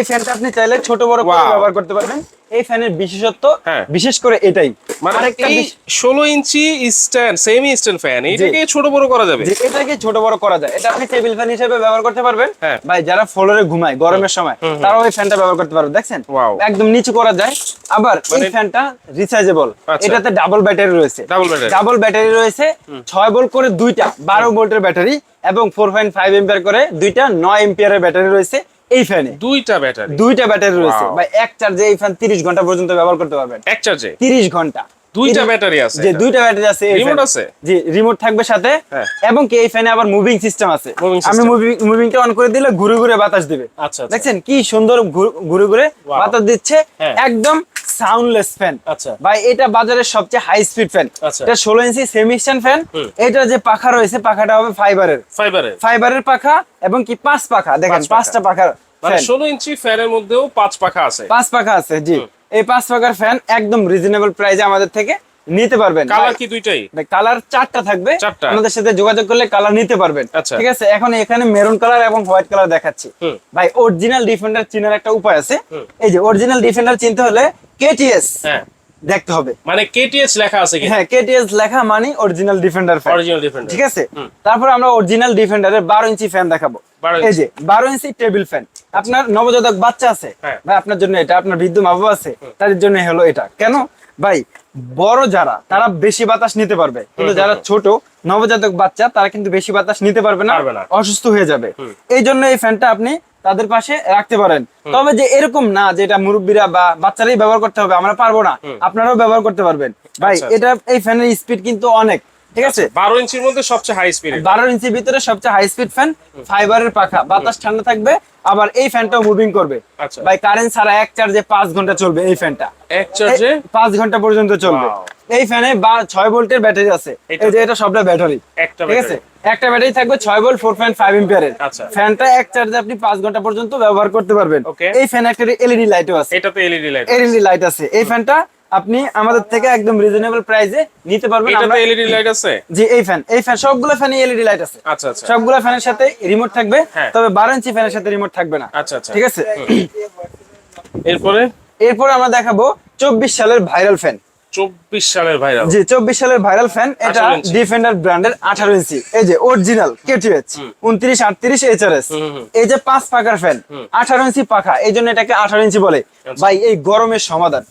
এই ফ্যানটা আপনি চাইলে ছোট বড় করে ব্যবহার করতে পারবেন। এই ফ্যানের বিশেষত্ব হ্যাঁ। বিশেষ করে এটাই। মানে এই বিশ- ষোলো inch stand semi stand fan এটাকে ছোট বড় করা যাবে? এটাকে ছোট বড় করা যায়। এটা আপনি টেবিল ফ্যান হিসেবে ব্যবহার করতে পারবেন। হ্যাঁ। ভাই যারা ফ্লোরে ঘুমায় গরমের সময় ফ্যানটা ব্যবহার করতে পারবে দেখছেন? একদম নিচু করা যায়। আবার এই মানে- ফ্যানটা রিচার্জেবল আচ্ছা। এটাতে ডাবল ব্যাটারি রয়েছে। Double battery। ডাবল ব্যাটারি রয়েছে ছয় ভোল্ট করে দুইটা বারো ভোল্টের ব্যাটারি এবং ফোর পয়েন্ট ফাইভ এম্পিয়ার করে দুইটা নয় এম্পিয়ারের ব্যাটারি রয়েছে। এই ফ্যানে? দুইটা ব্যাটারি। দুইটা ব্যাটারি রয়েছে। ভাই এক চার্জে এই ফ্যান তিরিশ ঘণ্টা পর্যন্ত ব্যবহার করতে পারবেন। এক চার্জে? তিরিশ ঘণ্টা। দুইটা ব্যাটারি আছে যে দুইটা ব্যাটারি আছে রিমোট আছে? জি রিমোট থাকবে সাথে। হ্যাঁ। এবং কি এই ফ্যানে আবার মুভিং সিস্টেম আছে। আমি মুভিংটা অন করে দিলে ঘুরে ঘুরে বাতাস দিবে। আচ্ছা, আচ্ছা। দেখছেন কি সুন্দর ঘুর- ঘুরে ঘুরে বাতাস দিচ্ছে। হ্যাঁ। একদম সাউন্ডলেস ফ্যান আচ্ছা। ভাই এটা বাজারের সবচেয়ে হাই স্পিড ফ্যান। এটা ষোলো ইঞ্চি সেমিস্টান ফ্যান এটা যে পাখা রয়েছে পাখাটা হবে ফাইবারের ফাইবারের ফাইবারের পাখা এবং কি পাঁচ পাখা? দেখেন পাঁচটা পাখা মানে ষোলো ইঞ্চি ফ্যানের মধ্যেও পাঁচ পাখা আছে। পাঁচ পাখা আছে জি। এই পাঁচ পাখার ফ্যান একদম রিজনেবল প্রাইসে আমাদের থেকে নিতে পারবেন। কালার কি দুইটাই? কালার চারটা থাকবে। আমাদের সাথে যোগাযোগ করলে কালার নিতে পারবেন। আচ্ছা। ঠিক আছে? এখন এখানে মেরুন কালার এবং হোয়াইট কালার দেখাচ্ছি। ভাই অরিজিনাল ডিফেন্ডার চিনার একটা উপায় আছে। এই যে অরিজিনাল ডিফেন্ডার চিনতে হলে কেটিএস হ্যাঁ। দেখতে হবে। মানে কেটিএস লেখা আছে হ্যাঁ কেটিএস লেখা মানে original defender fan original defender ঠিক আছে? তারপর আমরা অরিজিনাল ডিফেন্ডারের বারো ইঞ্চি ফ্যান দেখাবো। এই যে বারো ইঞ্চি টেবিল ফ্যান আপনার নবজাতক বাচ্চা আছে। হ্যাঁ। ভাই আপনার জন্য এটা আপনার বৃদ্ধ মা বাবা আছে তাদের জন্য হলো এটা। কেন? ভাই বড় যারা তারা বেশি বাতাস নিতে পারবে। কিন্তু যারা ছোট নবজাতক বাচ্চা তারা কিন্তু বেশি বাতাস নিতে পারবে না। অসুস্থ হয়ে যাবে। এই জন্য এই ফ্যানটা আপনি তাদের পাশে রাখতে পারেন। তবে যে এরকম না যে এটা মুরব্বীরা বা বাচ্চারাই ব্যবহার করতে হবে আমরা পারব না। আপনারাও ব্যবহার করতে পারবেন। ভাই আচ্ছা, আচ্ছা। এটা এই ফ্যানের স্পিড কিন্তু অনেক ঠিক আছে? বারো ইঞ্চির মধ্যে সবচেয়ে হাই স্পিড বারো ইঞ্চির ভিতরে সবচেয়ে হাই স্পিড ফ্যান ফাইবারের পাখা। বাতাস ঠান্ডা থাকবে আবার এই ফ্যানটাও মুভিং করবে। আচ্ছা। ভাই কারেন্ট ছাড়া এক চার্জে পাঁচ ঘণ্টা চলবে এই ফ্যানটা এক চার্জে পাঁচ ঘণ্টা পর্যন্ত চলবে. এই ফ্যানে বা ছয় ভোল্টের ব্যাটারি আছে। এটা- এই যে এটা সবটা ব্যাটারি একটা ঠিক আছে? একটা ব্যাটারি থাকবে ছয় ভোল্ট ফোর পয়েন্ট ফাইভ এম্পিয়ারের আচ্ছা। ফ্যানটা এক চার্জে আপনি পাঁচ ঘণ্টা পর্যন্ত ব্যবহার করতে পারবেন। এই ফ্যান একটা এলইডি লাইটও আছে। এটাতে এলইডি লাইট এলইডি লাইট আছে। এই ফ্যানটা আপনি আমাদের থেকে একদম রিজনেবল প্রাইসে নিতে পারবেন। এটাতে এলইডি লাইট আছে? জি এই ফ্যান এই ফ্যান সবগুলো ফ্যানে এলইডি লাইট আছে। আচ্ছা আচ্ছা। সবগুলো ফ্যানের সাথে রিমোট থাকবে। হ্যাঁ। তবে বারো ইঞ্চি ফ্যানের সাথে রিমোট থাকবে না। আচ্ছা আচ্ছা। ঠিক আছে? এরপরে? এরপর আমরা দেখাবো চব্বিশ সালের ভাইরাল ফ্যান চব্বিশ সালের ভাইরাল জি চব্বিশ সালের ভাইরাল ফ্যান এটা ডিফেন্ডার ব্র্যান্ডের আঠারো ইঞ্চি এই যে অরিজিনাল কেটিএচ উনত্রিশ আটত্রিশ এইচআরএস হুম, হুম। এই যে পাঁচ পাখার ফ্যান আঠারো ইঞ্চি পাখা এই জন্য এটাকে আঠারো ইঞ্চি বলে। আচ্ছা। ভাই এই গরমের সমাধান।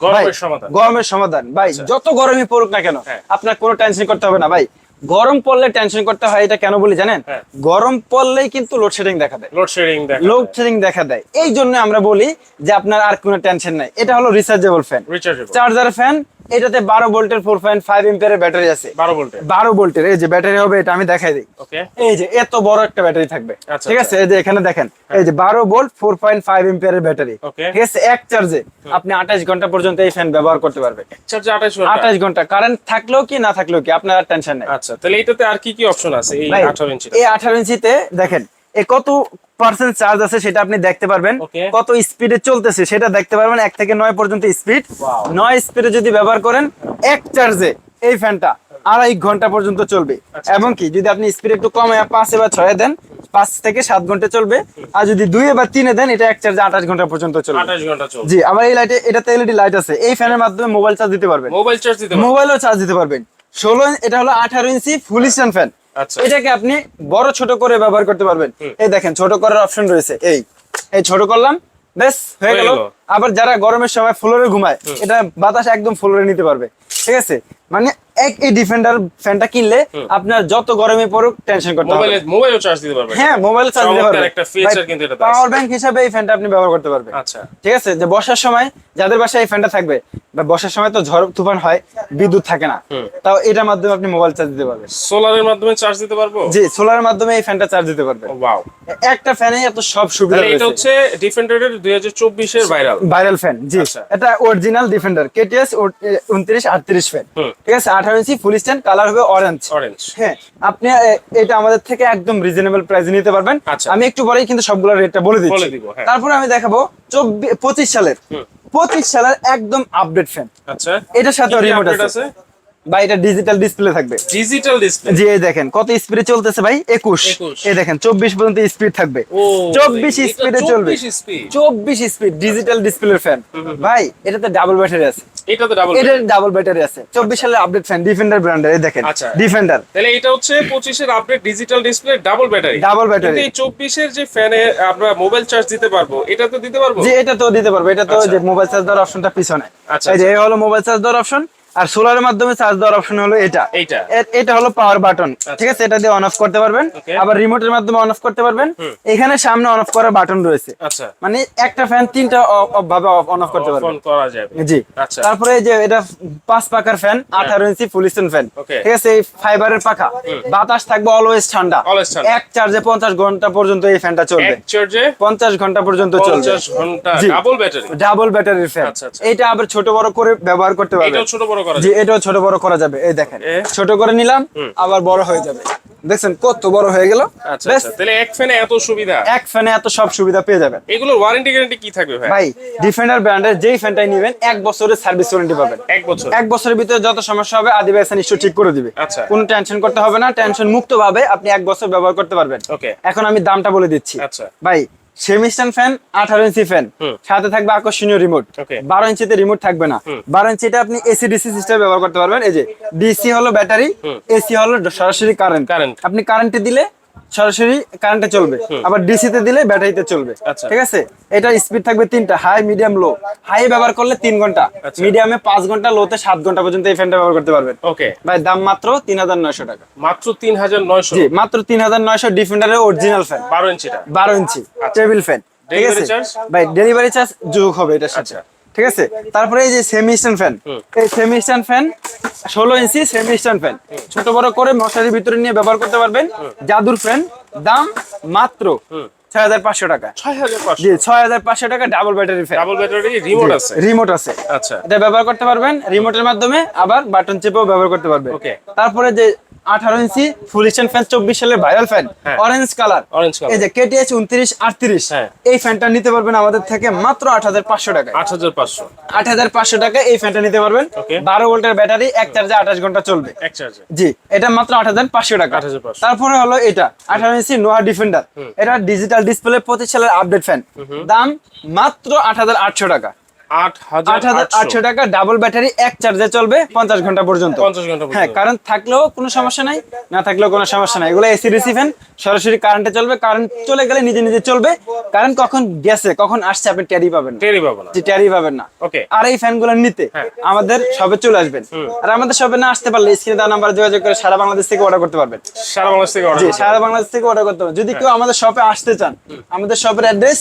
গরমের সমাধান। গরমের সমাধান। ভাই যত গরমই পড়ুক না কেন হ্যাঁ। আপনার কোনো টেনশন করতে হবে না ভাই। গরম পড়লে টেনশন করতে হয় এটা কেন বলি জানেন? হ্যাঁ। গরম পড়লেই কিন্তু লোডশেডিং দেখা দেয়। লোডশেডিং দেখ লোডশেডিং দেখা দেয়। এই জন্য আমরা বলি যে আপনার আর কোনো টেনশন নাই। এটা হলো rechargeable fan rechargeable charger fan এটাতে বারো ভোল্টের ফোর পয়েন্ট ফাইভ এম্পিয়ারের ব্যাটারি আছে। বারো ভোল্টে বারো ভোল্টের এই যে ব্যাটারি হবে এটা আমি দেখাই দিই। এই যে এত বড় একটা ব্যাটারি থাকবে। আচ্ছা, ঠিক আছে? এই যে এখানে দেখেন এই যে বারো ভোল্ট ফোর পয়েন্ট ফাইভ এম্পিয়ারের ব্যাটারি। ঠিক আছে এক চার্জে আপনি আঠাশ ঘণ্টা পর্যন্ত এই ফ্যান ব্যবহার করতে পারবে আঠাশ ঘণ্টা? আঠাশ ঘণ্টা। কারেন্ট থাকলেও কি না থাকলেও কি আপনার আর টেনশন নেই। আচ্ছা তাহলে এটাতে আর কি কি অপশন আছে এই আঠারো ইঞ্চি এই আঠারো ইঞ্চিতে দেখেন এ কত পার্সেন্ট চার্জ আছে সেটা আপনি দেখতে পারবেন। কত স্পিডে চলতেছে সেটা দেখতে পারবেন। এক থেকে নয় পর্যন্ত স্পিড নয় স্পিডে যদি ব্যবহার করেন এক চার্জে এই ফ্যানটা আড়াই ঘণ্টা পর্যন্ত চলবে। আচ্ছা, এবং কি যদি আপনি স্পিড একটু কমে পাঁচে বা ছয়ে দেন পাঁচ থেকে সাত ঘণ্টা চলবে। আর যদি দুইয়ে বা তিনে দেন এটা এক চার্জে আঠাশ ঘণ্টা পর্যন্ত চলবে। আঠাশ ঘণ্টা চলবে। জি আবার এই লাইটে এটাতে এলইডি লাইট আছে। এই ফ্যানের মাধ্যমে মোবাইল চার্জ দিতে পারবেন। মোবাইল চার্জ দিতে মোবাইলও চার্জ দিতে পারবেন। ষোলো এটা হলো আঠারো ইঞ্চি ফুল স্ট্যান্ড ফ্যান। এটাকে আপনি বড় ছোট করে ব্যবহার করতে পারবেন। এই দেখেন ছোট করার অপশন রয়েছে। এই এই ছোট করলাম বেশ হয়ে গেল। আবার যারা গরমের সময় ফ্লোরে ঘুমায় এটা বাতাস একদম ফ্লোরে নিতে পারবে। ঠিক আছে? মানে এক এই ডিফেন্ডার ফ্যানটা কিনলে আপনার যত গরমে পড়ুক টেনশন করতে হবে মোবাইলে চার্জ দিতে পারবে। হ্যাঁ মোবাইল চার্জ দিতে পারবে। একটা feature কিন্তু এটাতে আছে। পাওয়ার ব্যাংক হিসাবে এই ফ্যানটা আপনি ব্যবহার করতে পারবেন। আচ্ছা। ঠিক আছে? যে বর্ষার সময় যাদের বাসায় এই ফ্যানটা থাকবে বা বর্ষার সময় তো ঝড় তুফান হয় বিদ্যুৎ থাকে না। তাও এটার মাধ্যমে আপনি মোবাইল চার্জ দিতে পারবেন। সোলারের মাধ্যমে চার্জ দিতে পারব? জি সোলারের মাধ্যমে এই ফ্যানটা চার্জ দিতে পারবে ওয়াও একটা ফ্যানে এত সব সুবিধা তাহলে এটা হচ্ছে ডিফেন্ডারের দুই হাজার চব্বিশের ভাইরাল ভাইরাল ফ্যান জি। আচ্ছা। এটা অরিজিনাল ডিফেন্ডার কেটিএস উনত্রিশ আটত্রিশ ফ্যান হুম। ঠিক আছে আঠারো ইঞ্চি ফুল স্ট্যান্ড কালার হবে অরেঞ্জ অরেঞ্জ হ্যাঁ আপনি এটা আমাদের থেকে একদম রিজনেবল প্রাইসে নিতে পারবেন। আচ্ছা। আমি একটু পরেই কিন্তু সবগুলো রেটটা বলে দিচ্ছি। হ্যাঁ। তারপরে আমি দেখাবো চব্বিশ পঁচিশ সালের। হুম। পঁচিশ সালের একদম আপডেট ফ্যান আচ্ছা। এটার সাথে রিমোট আছে? বা এটা ডিজিটাল ডিসপ্লে থাকবে। ডিজিটাল ডিসপ্লে জি দেখেন কত স্পিডে চলতেছে ভাই? একুশ। 21 এই দেখেন চব্বিশ পর্যন্ত স্পিড থাকবে। ও চব্বিশ স্পিডে চলবে। স্পিড ডিজিটাল ডিসপ্লে ফ্যান ভাই এটাতে ডাবল ব্যাটারি আছে। ডাবল ডাবল ব্যাটারি আছে। সালের আপডেট ফ্যান ডিফেন্ডার ব্র্যান্ডের এই দেখেন আচ্ছা। ডিফেন্ডার তাহলে এটা হচ্ছে পঁচিশের update digital display double battery Double battery। এই যে ফ্যানে আমরা মোবাইল চার্জ দিতে পারব এটা তো দিতে পারব? যে এটা তো দিতে পারবে। এটা তো আচ্ছা। যে মোবাইল চার্জ দেওয়ার অপশনটা পিছনে। আচ্ছা, যে এই হলো মোবাইল চার্জ দেওয়ার অপশন আর সোলারের মাধ্যমে চার্জ দেওয়ার অপশন হলো এটা। এটা হলো পাওয়ার বাটন ঠিক আছে? এটা দিয়ে অন অফ করতে পারবেন. আবার রিমোটের মাধ্যমে অন অফ করতে পারবেন। এখানে সামনে অন অফ করার বাটন রয়েছে। আচ্ছা। মানে একটা ফ্যান তিনটা ভাবে অন অফ করতে পারবেন। করা যাবে। জি। আচ্ছা। তারপরে এই যে এটা পাঁচ পাকার ফ্যান আঠারো ইঞ্চি ফুল স্টোন ফ্যান ঠিক আছে? এই ফাইবারের পাখা। বাতাস থাকবে অলওয়েজ ঠান্ডা। এক চার্জে পঞ্চাশ ঘণ্টা পর্যন্ত এই ফ্যানটা চলবে। এক চার্জে পঞ্চাশ ঘণ্টা পর্যন্ত চলবে। পঞ্চাশ ঘণ্টা ডাবল ব্যাটারি ডাবল ব্যাটারির ফ্যান আচ্ছা, আচ্ছা। এইটা আবার ছোট বড় করে ব্যবহার করতে পারবে এটাও ছোট বড় করা জি এটাও ছোট বড় করা যাবে। এই দেখেন ছোট করে নিলাম আবার বড় হয়ে যাবে। দেখছেন কত বড় হয়ে গেল? আচ্ছা আচ্ছা তাহলে এক ফ্যানে এত সুবিধা? এক ফ্যানে এত সব সুবিধা পেয়ে যাবেন। এগুলোর ওয়ারেন্টি গ্যারান্টি কি থাকবে ভাই? ভাই ডিফেন্ডার ব্র্যান্ডের যেই ফ্যানটাই নেবেন এক বছরের সার্ভিস ওয়ারেন্টি পাবেন। এক বছর। এক বছরের ভিতরে যত সমস্যা হবে আদিবাসী এসে নিশ্চয় ঠিক করে দিবে। আচ্ছা। কোনো টেনশন করতে হবে না টেনশন মুক্ত ভাবে আপনি এক বছর ব্যবহার করতে পারবেন। ওকে এখন আমি দামটা বলে দিচ্ছি। আচ্ছা। ভাই সেমিস্টান ফ্যান আঠারো ইঞ্চি ফ্যান। সাথে থাকবে আকর্ষণীয় রিমোট. বারো ইঞ্চিতে রিমোট থাকবে না। বারো ইঞ্চিটা আপনি এসি ডিসি সিস্টেম ব্যবহার করতে পারবেন। এই যে ডিসি হলো ব্যাটারি এসি হলো সরাসরি কারেন্ট। আপনি কারেন্টে দিলে সরাসরি কারেন্টে চলবে। আবার ডিসিতে দিলে ব্যাটারিতে চলবে। আচ্ছা। ঠিক আছে? এটা স্পিড থাকবে তিনটা হাই মিডিয়াম লো হাই ব্যবহার করলে তিন ঘণ্টা। আচ্ছা। মিডিয়ামে পাঁচ ঘণ্টা লোতে সাত ঘণ্টা পর্যন্ত এই ফ্যানটা ব্যবহার করতে পারবেন। ওকে ভাই দাম মাত্র তিন হাজার নয়শো টাকা। মাত্র তিন হাজার নয়শো। জি মাত্র তিন হাজার নয়শো ডিফেন্ডারের অরিজিনাল ফ্যান বারো ইঞ্চিটা। বারো ইঞ্চি টেবিল ফ্যান ঠিক আছে? ভাই ডেলিভারি চার্জ যোগ হবে এটা সাথে। আচ্ছা। ঠিক আছে? তারপরে এই যে সেমি স্ট্যান্ড ফ্যান এই সেমি স্ট্যান্ড ফ্যান ষোলো ইঞ্চি সেমি স্ট্যান্ড ফ্যান ছোট বড় করে মশারির ভিতরে নিয়ে ব্যবহার করতে পারবেন। জাদুর ফ্যান দাম মাত্র ছয় হাজার পাঁচশো টাকা। ছয় হাজার পাঁচশো। জি ছয় হাজার পাঁচশো টাকা double battery fan double battery remote আছে। রিমোট আছে। আচ্ছা। এটা ব্যবহার করতে পারবেন রিমোটের মাধ্যমে আবার বাটন চেপেও ব্যবহার করতে পারবেন। তারপরে যে আঠারো ইঞ্চি ফুল স্ট্যান্ড ফ্যান চব্বিশ সালের viral fan. Orange colour orange colour এই যে কেটিএস উনত্রিশ আটত্রিশ হ্যাঁ। এই ফ্যানটা নিতে পারবেন আমাদের থেকে মাত্র আট হাজার পাঁচশো টাকায়। আট হাজার পাঁচশো। আট হাজার পাঁচশো টাকা এই ফ্যানটা নিতে পারবেন। বারো ভোল্টের ব্যাটারি এক চার্জে আঠাশ ঘণ্টা চলবে। এক জি এটা মাত্র আট হাজার পাঁচশো টাকা। 8,500 তারপরে হলো এটা আঠারো ইঞ্চি নোয়া ডিফেন্ডার। এটা ডিজিটাল ডিসপ্লে পঁচিশ সালের আপডেট ফ্যান দাম মাত্র আট হাজার আটশো টাকা। আটশো। টাকা ডাবল ব্যাটারি এক চার্জে চলবে পঞ্চাশ ঘণ্টা পর্যন্ত। পঞ্চাশ ঘণ্টা হ্যাঁ। কারেন্ট থাকলেও কোনো সমস্যা নাই না থাকলেও কোনো সমস্যা নাই। এগুলো এসি রিসি ফ্যান সরাসরি কারেন্টে চলবে কারেন্ট চলে গেলে নিজে নিজে চলবে। কারেন্ট কখন গেছে কখন আসছে আপনি ট্যারি পাবেন না। ট্যারি পাবেন না। ওকে আর এই ফ্যানগুলো নিতে হ্যাঁ। আমাদের সবে চলে আসবেন। আর আমাদের সবে না আসতে পারলে স্ক্রিনে দেওয়া নাম্বার যোগাযোগ করে সারা বাংলাদেশ থেকে অর্ডার করতে পারবেন। সারা বাংলাদেশ থেকে অর্ডার সারা বাংলাদেশ থেকে অর্ডার করতে পারবেন। যদি কেউ আমাদের শপে আসতে চান আমাদের শপের অ্যাড্রেস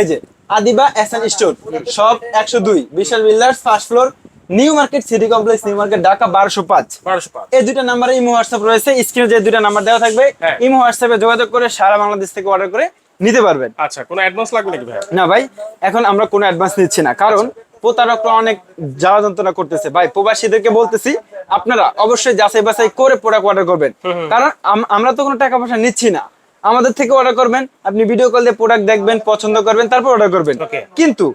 এই যে আদিবা এসএন স্টোর সব একশো দুই Bishal Builders first floor New Market City Complex New Market Dhaka বারোশো পাঁচ। বারোশো পাঁচ। এই দুইটা নাম্বারে ইমো হোয়াটসঅ্যাপ রয়েছে স্ক্রিনে যে দুইটা নাম্বার দেওয়া থাকবে হ্যাঁ। ইমো হোয়াটসঅ্যাপে যোগাযোগ করে সারা বাংলাদেশ থেকে অর্ডার করে নিতে পারবেন। আচ্ছা কোনো অ্যাডভান্স লাগবে নাকি ভাই না ভাই এখন আমরা কোনো অ্যাডভান্স নিচ্ছি না কারণ প্রতারকরা অনেক জ্বালা যন্ত্রণা করতেছে। ভাই প্রবাসীদেরকে বলতেছি আপনারা অবশ্যই যাচাই বাছাই করে প্রোডাক্ট অর্ডার করবেন। কারণ আম- আমরা তো কোনো টাকা পয়সা নিচ্ছি না। আমাদের থেকে অর্ডার করবেন আপনি ভিডিও কল দিয়ে প্রোডাক্ট দেখবেন পছন্দ করবেন তারপর অর্ডার করবেন। কিন্তু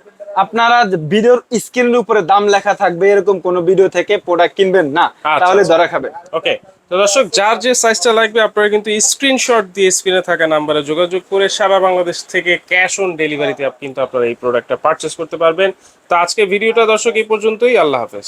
আপনারা ভিডিওর স্ক্রিনের উপরে দাম লেখা থাকবে এরকম কোনো ভিডিও থেকে প্রোডাক্ট কিনবেন না আচ্ছা, তাহলে আচ্ছা। ধরা খাবেন। ওকে তো দর্শক যার যে সাইজটা লাগবে আপনারা কিন্তু স্ক্রিনশট দিয়ে স্ক্রিনে থাকা নাম্বারে যোগাযোগ করে সারা বাংলাদেশ থেকে ক্যাশ অন ডেলিভারিতে কিন্তু আপনারা এই প্রোডাক্টটা পারচেস করতে পারবেন। তো আজকে ভিডিওটা দর্শক এই পর্যন্তই। আল্লাহ হাফেজ।